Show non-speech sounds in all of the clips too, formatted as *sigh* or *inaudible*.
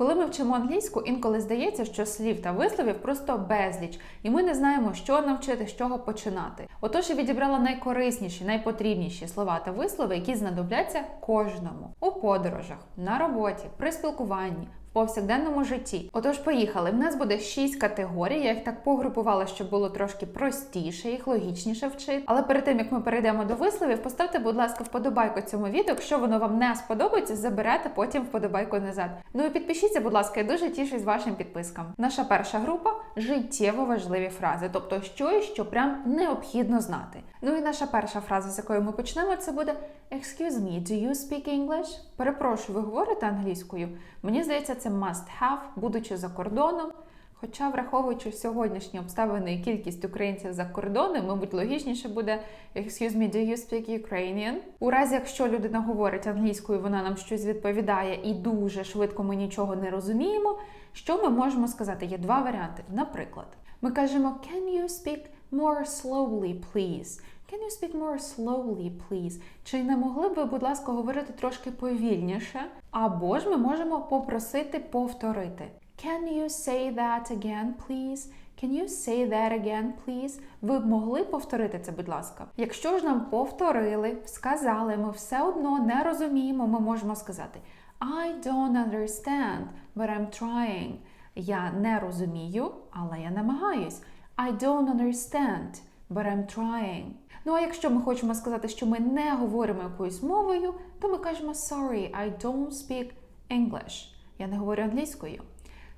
Коли ми вчимо англійську, інколи здається, що слів та висловів просто безліч, і ми не знаємо, що навчити, з чого починати. Отож я відібрала найкорисніші, найпотрібніші слова та вислови, які знадобляться кожному у подорожах, на роботі, при спілкуванні. Повсякденному житті. Отож, поїхали. В нас буде шість категорій. Я їх так погрупувала, щоб було трошки простіше, їх логічніше вчити. Але перед тим як ми перейдемо до висловів, поставте, будь ласка, вподобайку цьому відео. Якщо воно вам не сподобається, заберете потім вподобайку назад. Ну і підпишіться, будь ласка, я дуже тішусь вашим підпискам. Наша перша група життєво важливі фрази, тобто щось, що прям необхідно знати. Ну і наша перша фраза, з якої ми почнемо, це буде Excuse me, do you speak English? Перепрошую, ви говорите англійською? Мені здається, це must have, будучи за кордоном. Хоча, враховуючи сьогоднішні обставини і кількість українців за кордоном, мабуть, логічніше буде Excuse me, do you speak Ukrainian? У разі, якщо людина говорить англійською, вона нам щось відповідає і дуже швидко ми нічого не розуміємо. Що ми можемо сказати? Є два варіанти. Наприклад, ми кажемо Can you speak more slowly, please? Can you speak more slowly, please? Чи не могли б ви, будь ласка, говорити трошки повільніше? Або ж ми можемо попросити повторити. Can you say that again, please? Can you say that again, please? Ви б могли повторити це, будь ласка. Якщо ж нам повторили, сказали, ми все одно не розуміємо, ми можемо сказати I don't understand, but I'm trying. Я не розумію, але я намагаюсь. I don't understand, but I'm trying. Ну а якщо ми хочемо сказати, що ми не говоримо якоюсь мовою, то ми кажемо sorry, I don't speak English. Я не говорю англійською.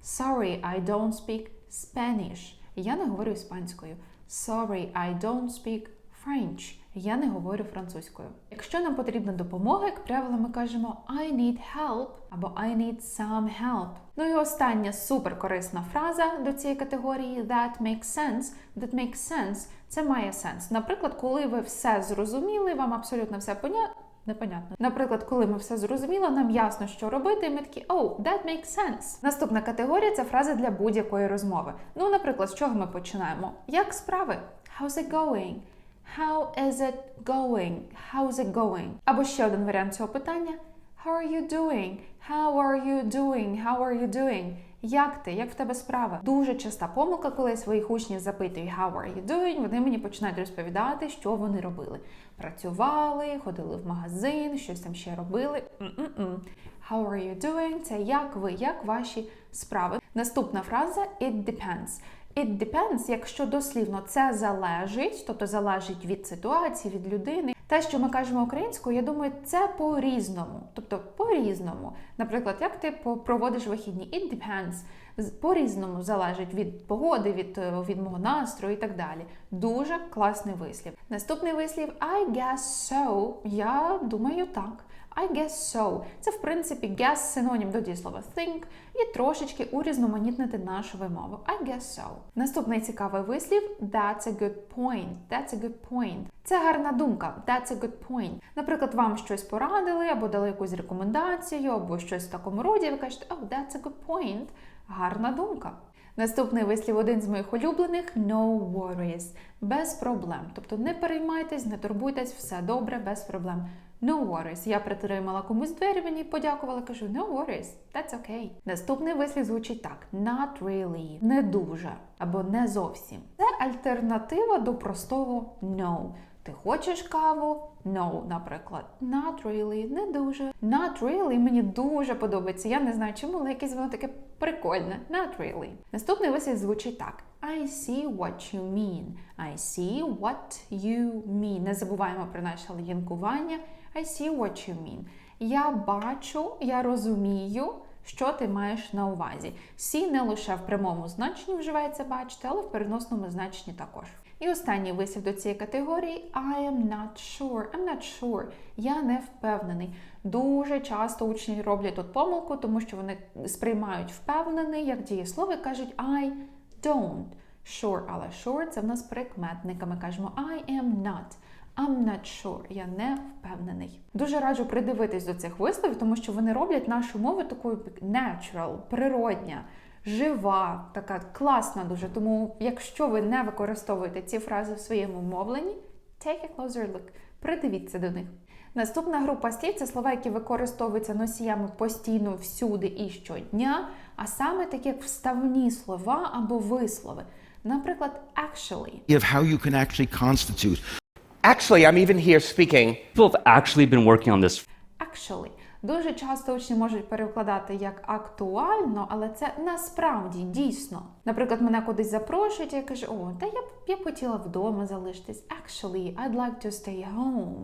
Sorry, I don't speak Spanish. Я не говорю іспанською. Sorry, I don't speak French. Я не говорю французькою. Якщо нам потрібна допомога, як правило, ми кажемо I need help або I need some help. Ну і остання суперкорисна фраза до цієї категорії that makes sense. That makes sense це має сенс. Наприклад, коли ви все зрозуміли, вам абсолютно все понятно. Непонятно. Наприклад, коли ми все зрозуміли, нам ясно, що робити, і ми такі oh, that makes sense. Наступна категорія це фрази для будь-якої розмови. Ну, наприклад, з чого ми починаємо? Як справи? How's it going? How is it going? How's it going? Або ще один варіант цього питання. How are you doing? How are you doing? How are you doing? Як ти? Як в тебе справа? Дуже часта помилка, коли я своїх учнів запитую How are you doing? Вони мені починають розповідати, що вони робили. Працювали, ходили в магазин, щось там ще робили. М-м-м. How are you doing? Це як ви, як ваші справи. Наступна фраза it depends. It depends, якщо дослівно це залежить, тобто залежить від ситуації, від людини. Те, що ми кажемо українською, я думаю, це по-різному. Тобто по-різному. Наприклад, як ти проводиш вихідні? It depends. По-різному залежить від погоди, від, від мого настрою і так далі. Дуже класний вислів. Наступний вислів I guess so. Я думаю так. I guess so. Це, в принципі, guess синонім до дієслова think і трошечки урізноманітнити нашу вимову. I guess so. Наступний цікавий вислів that's a good point. That's a good point. Це гарна думка. That's a good point. Наприклад, вам щось порадили, або дали якусь рекомендацію, або щось в такому роді. Ви кажете, oh, that's a good point. Гарна думка. Наступний вислів один з моїх улюблених no worries. Без проблем. Тобто не переймайтесь, не турбуйтесь, все добре, без проблем. No worries. Я притримала комусь двері, мені подякувала, кажу, no worries, that's okay. Наступний вислів звучить так: not really, не дуже або не зовсім. Це альтернатива до простого no. Ти хочеш каву? No, наприклад. Not really, не дуже. Not really мені дуже подобається. Я не знаю чому, але якесь воно таке прикольне. Not really. Наступний вислів звучить так. I see what you mean. I see what you mean. Не забуваємо про наше лінкування. I see what you mean. Я бачу, я розумію, що ти маєш на увазі. See не лише в прямому значенні вживається бачити, але в переносному значенні також. І останній вислів до цієї категорії I am not sure. I'm not sure. Я не впевнений. Дуже часто учні роблять тут помилку, тому що вони сприймають впевнений, як дієслово, і кажуть I don't sure. Але sure це в нас прикметника. Ми кажемо I am not. I'm not sure, я не впевнений. Дуже раджу придивитись до цих висловів, тому що вони роблять нашу мову такою natural, природня, жива, така класна дуже. Тому, якщо ви не використовуєте ці фрази в своєму мовленні, take a closer look, придивіться до них. Наступна група слів це слова, які використовуються носіями постійно всюди і щодня, а саме такі як вставні слова або вислови. Наприклад, actually. of how you can actually constitute Actually, I'm even here speaking. People have actually been working on this Actually. Дуже часто учні можуть перекладати як актуально, але це насправді дійсно. Наприклад, мене кудись запрошують, і я кажу, о, та я б я б хотіла вдома залишитись. Actually, I'd like to stay home.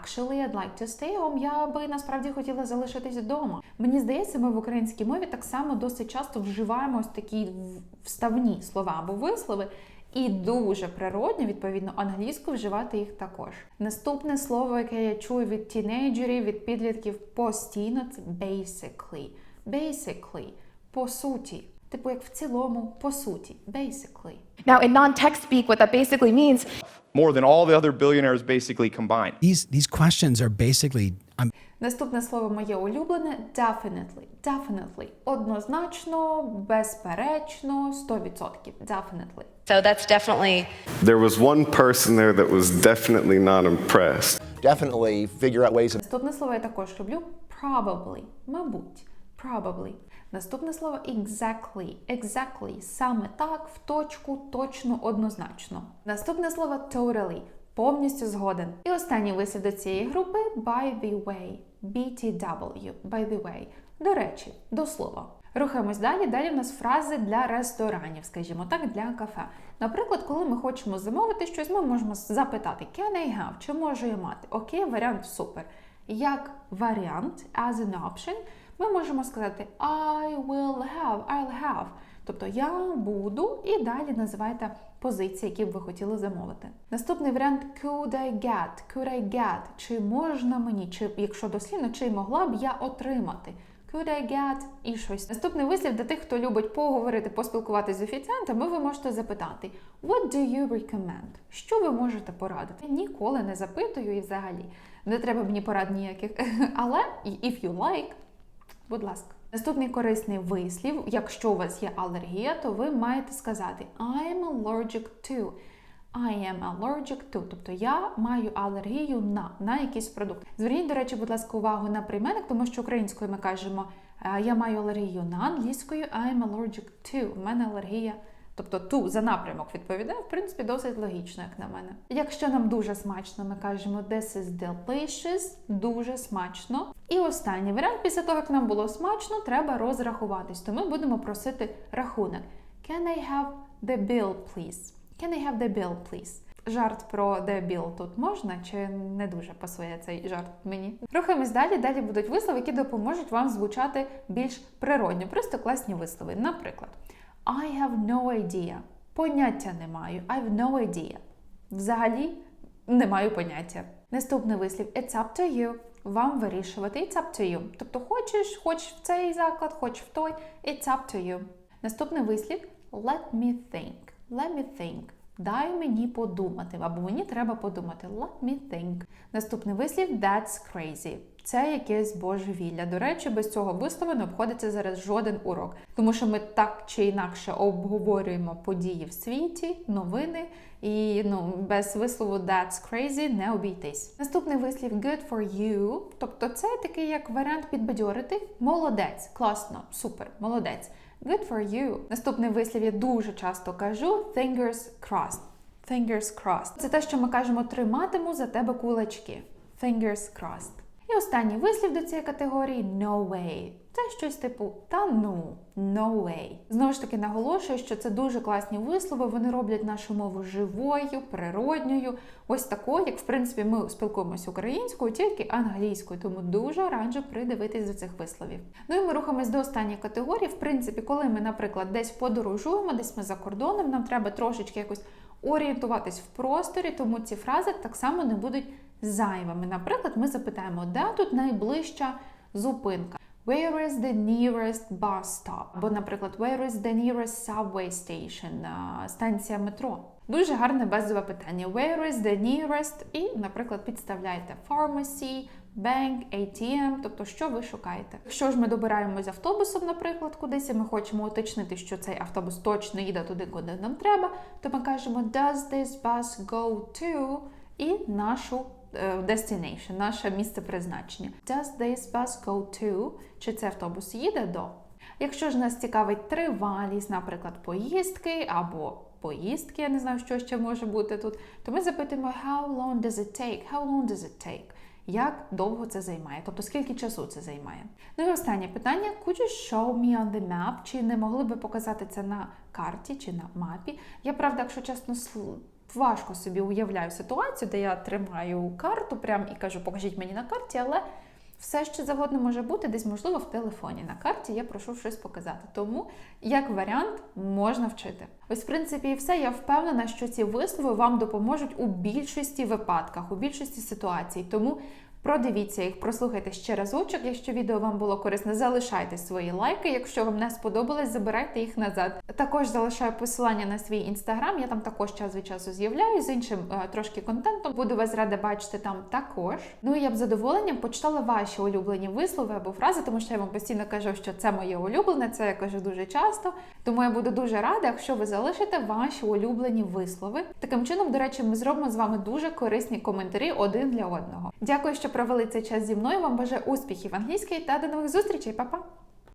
Actually, I'd like to stay home. Я би насправді хотіла залишитись вдома. Мені здається, ми в українській мові так само досить часто вживаємо ось такі в- вставні слова або вислови. І дуже природно, відповідно, англійською вживати їх також. Наступне слово, яке я чую від тінейджерів, від підлітків постійно, це basically. Basically. По суті. Типу, як в цілому, по суті. Basically. Now, in non-text speak, what that basically means more than all the other billionaires basically combined. These these questions are basically um, Наступне слово моє улюблене definitely. Definitely. Однозначно, безперечно, 100%. Definitely. so that's definitely There was one person there that was definitely not impressed. Definitely figure out ways of Наступне слово я також люблю probably. Мабуть. Probably. Наступне слово exactly. Exactly. Саме так, в точку, точно, однозначно. Наступне слово totally. Повністю згоден. І останній вислів до цієї групи by the way. BTW. By the way. До речі, до слова. Рухаємось далі. Далі в нас фрази для ресторанів, скажімо так, для кафе. Наприклад, коли ми хочемо замовити щось, ми можемо запитати Can I have? Чи можу я мати? Окей, варіант супер. Як варіант, as an option, ми можемо сказати I will have, I'll have. Тобто я буду і далі називайте позиції, які б ви хотіли замовити. Наступний варіант could I get, could I get, чи можна мені, чи якщо дослівно, чи могла б я отримати. Could I get і щось. Наступний вислів для тих, хто любить поговорити, поспілкуватися з офіціантами, ви можете запитати What do you recommend? Що ви можете порадити? Ніколи не запитую і взагалі не треба мені порад ніяких. *laughs* Але if you like, Будь ласка. Наступний корисний вислів, якщо у вас є алергія, то ви маєте сказати I am allergic to. I am allergic to. Тобто я маю алергію на, на якийсь продукт. Зверніть, до речі, будь ласка, увагу на прийменник, тому що українською ми кажемо я маю алергію на англійською I am allergic to. У мене алергія. Тобто ту за напрямок відповідає, в принципі, досить логічно, як на мене. Якщо нам дуже смачно, ми кажемо This is delicious, дуже смачно. І останній варіант, після того, як нам було смачно, треба розрахуватись. То ми будемо просити рахунок. Can I have the bill, please? Can I have the bill, please? Жарт про the bill тут можна чи не дуже пасує цей жарт мені? Рухаємось далі. Далі будуть вислови, які допоможуть вам звучати більш природньо. Просто класні вислови. Наприклад, I have no idea. Поняття не маю. I have no idea. Взагалі не маю поняття. Наступний вислів It's up to you. Вам вирішувати. It's up to you. Тобто хочеш, хоч в цей заклад, хоч в той. It's up to you. Наступний вислів Let me think. Let me think. Дай мені подумати, або мені треба подумати. Let me think. Наступний вислів That's crazy. Це якесь божевілля. До речі, без цього вислову не обходиться зараз жоден урок, тому що ми так чи інакше обговорюємо події в світі, новини, і ну без вислову That's crazy не обійтись. Наступний вислів Good for you, тобто це такий як варіант підбадьорити. Молодець, класно, супер, молодець. Good for you. Наступний вислів я дуже часто кажу fingers crossed. Fingers crossed. Це те, що ми кажемо триматиму за тебе кулачки. Fingers crossed. І останній вислів до цієї категорії no way. Це щось типу та ну, no way. Знову ж таки наголошую, що це дуже класні вислови. Вони роблять нашу мову живою, природньою, ось такою, як в принципі ми спілкуємося українською, тільки англійською. Тому дуже раджу придивитись до цих висловів. Ну і ми рухаємось до останньої категорії. В принципі, коли ми, наприклад, десь подорожуємо, десь ми за кордоном, нам треба трошечки якось орієнтуватись в просторі, тому ці фрази так само не будуть зайвими. Наприклад, ми запитаємо, де тут найближча зупинка. Where is the nearest bus stop? Або, наприклад, where is the nearest subway station? Станція метро. Дуже гарне базове питання. Where is the nearest? І, наприклад, підставляєте pharmacy, bank, ATM, тобто що ви шукаєте. Якщо ж ми добираємось автобусом, наприклад, кудись, і ми хочемо уточнити, що цей автобус точно їде туди, куди нам треба, то ми кажемо Does this bus go to? І нашу destination, наше місце призначення. Does this bus go to? Чи цей автобус їде до? Якщо ж нас цікавить тривалість, наприклад, поїздки або поїздки, я не знаю, що ще може бути тут, то ми запитуємо how long does it take? How long does it take? Як довго це займає? Тобто скільки часу це займає? Ну і останнє питання: Could you show me on the map? Чи не могли би показати це на карті чи на мапі? Я правда, якщо чесно, важко собі уявляю ситуацію, де я тримаю карту прям і кажу, покажіть мені на карті, але все що завгодно може бути, десь можливо в телефоні. На карті я прошу щось показати. Тому, як варіант, можна вчити. Ось, в принципі, і все. Я впевнена, що ці вислови вам допоможуть у більшості випадках, у більшості ситуацій. Тому продивіться їх, прослухайте ще разочок. Якщо відео вам було корисне, залишайте свої лайки. Якщо вам не сподобалось, забирайте їх назад. Також залишаю посилання на свій інстаграм. Я там також час від часу з'являюсь з іншим е, трошки контентом. Буду вас рада бачити там також. Ну і я б задоволенням почитала ваші улюблені вислови або фрази, тому що я вам постійно кажу, що це моє улюблене, це я кажу дуже часто. Тому я буду дуже рада, якщо ви залишите ваші улюблені вислови. Таким чином, до речі, ми зробимо з вами дуже корисні коментарі один для одного. Дякую, що провели цей час зі мною. Вам бажаю успіхів англійської та до нових зустрічей, Па-па!